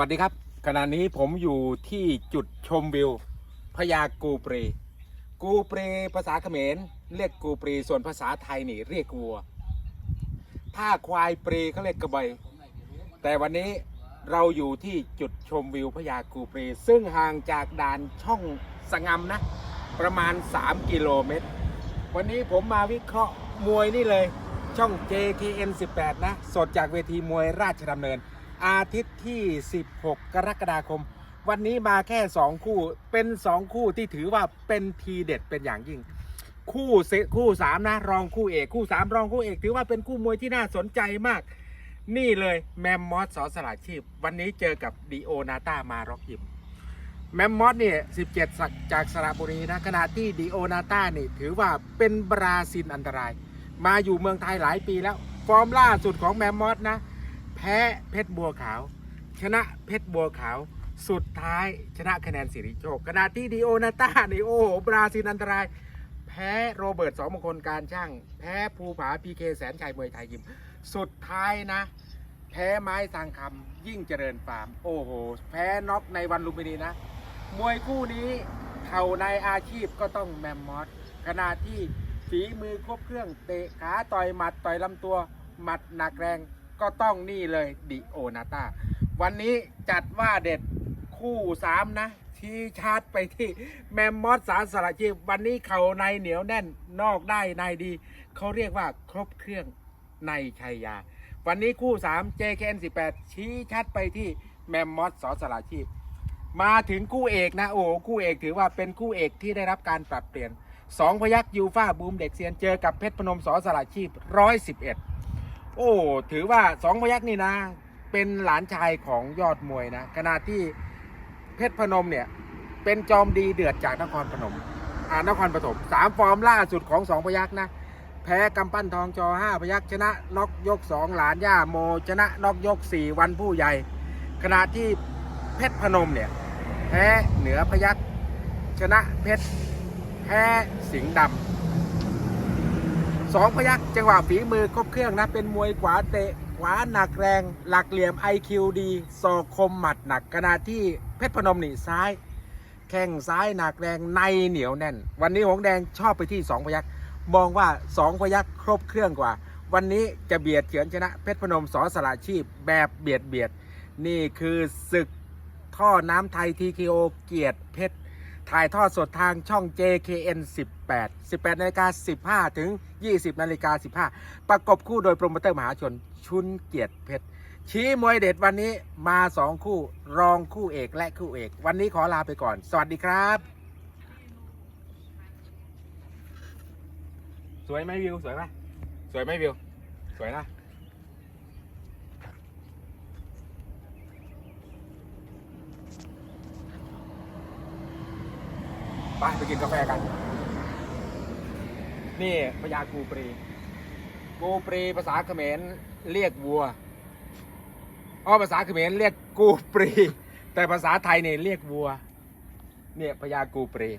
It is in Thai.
วัสดีครับ ขณะนี้ผมอยู่ที่จุดชมวิวพญากูปรีกูปรีภาษาเขมรเรียกกูปรีส่วนภาษาไทยนี่เรียกวัว ถ้าควายปรีเขาเรียกกระเบยแต่วันนี้เราอยู่ที่จุดชมวิวพญากูปรี ซึ่งห่างจากด่านช่องสงำนะ ประมาณ 3 กิโลเมตร วันนี้ผมมาวิเคราะห์มวยนี่เลย ช่อง JKN 18 นะ สดจากเวทีมวยราชดำเนิน อาทิตย์ที่ 16 กรกฎาคม วันนี้มาแค่ 2 คู่เป็น 2 คู่ที่ถือว่าเป็นทีเด็ดเป็นอย่างยิ่ง คู่เซคู่สามนะรองคู่เอกคู่สามรองคู่เอกถือว่าเป็นคู่มวยที่น่าสนใจมาก นี่เลยแมมมอสสอสลาชีพ วันนี้เจอกับดีโอนาตามาร็อกยิมแมมมอสเนี่ย 17 สักจากสระบุรีนะขณะที่ดีโอนาตานี่ถือว่าเป็นบราซิลอันตราย มาอยู่เมืองไทยหลายปีแล้ว ฟอร์มล่าสุดของแมมมอสนะ แพ้เพชรบัวขาว ชนะเพชรบัวขาว สุดท้ายชนะคะแนนสิริโชคขณะที่ดีโอนาต้านี่โอ้โหบราซิลอันตราย แพ้โรเบิร์ตสองมงคลการช่าง แพ้ภูผาพีเคแสนชัยมวยไทยยิม สุดท้ายนะ แพ้ไม้ทางคำยิ่งเจริญฟาร์มโอ้โห แพ้น็อกในวันลุมพินีนะ มวยคู่นี้เข่าในอาชีพก็ต้องแมมมอสขณะที่ฝีมือครบเครื่องเตะขาต่อยหมัดต่อยลำตัวหมัดหนักแรง ก็ต้องนี่เลยดิโอนาตาวันนี้จัดว่าเด็ดคู่สามนะ ชี้ชาร์จไปที่แมมมอสสารสารชีพวันนี้เข่าในเหนียวแน่นนอกได้ในดี เขาเรียกว่าครบเครื่องในชัยยา วันนี้คู่ 3 JKN 18 ชี้ชัดไปที่แมมมอสสอสลาชีพ มาถึงคู่เอกนะ โอ้คู่เอกถือว่าเป็นคู่เอกที่ได้รับการปรับเปลี่ยนสองพยักยูฟ่าบูมเด็กเซียนเจอกับเพชรพนมสอสลาชีพร้อยสิบเอ็ด โอ้ ถือว่าสองพยักนี่นะ เป็นหลานชายของยอดมวยนะขณะที่เพชรพนมเนี่ย เป็นจอมดีเดือดจากนครพนมอ่านครปฐมสามฟอร์มล่าสุดของสองพยักนะ แพ้กำปั้นทองจอห้าพยักชนะน็อกยกสองหลานย่าโมชนะน็อกยกสี่วันผู้ใหญ่ ขณะที่เพชรพนมเนี่ย แพ้เหนือพยักชนะเพชรแพ้สิงห์ดำ สองพยักจังหวะฝีมือครบเครื่องนะ เป็นมวยขวาเตะขวาหนักแรง หลักเหลี่ยม IQ ดีศอกคมหมัดหนักขณะที่เพชรพนมนี่ซ้าย แข้งซ้ายหนักแรงในเหนียวแน่น วันนี้หงแดงชอบไปที่สองพยักมองว่าสองพยักครบเครื่องกว่า วันนี้จะเบียดเฉือนชนะเพชรพนมสอสละชีพแบบเบียดเบียด นี่คือศึกท่อน้ำไทย TKO เกียรติเพชร ถ่ายทอดสดทางช่อง JKN 18 18นาฬิกา15 ถึง 20นาฬิกา15 ประกบคู่โดยโปรโมเตอร์มหาชน ชุนเกียรติเพชร ชี้มวยเด็ดวันนี้มา 2 คู่ รองคู่เอกและคู่เอก วันนี้ขอลาไปก่อน สวัสดีครับ สวยไหมวิว สวยไหมสวยไหมวิว สวยนะ ไปไปกินกาแฟกัน นี่พญากูปรี กูปรีภาษาเขมรเรียกวัวอ๋อภาษาเขมรเรียกกูปรี แต่ภาษาไทยเนี่ยเรียกวัว เนี่ยพญากูปรี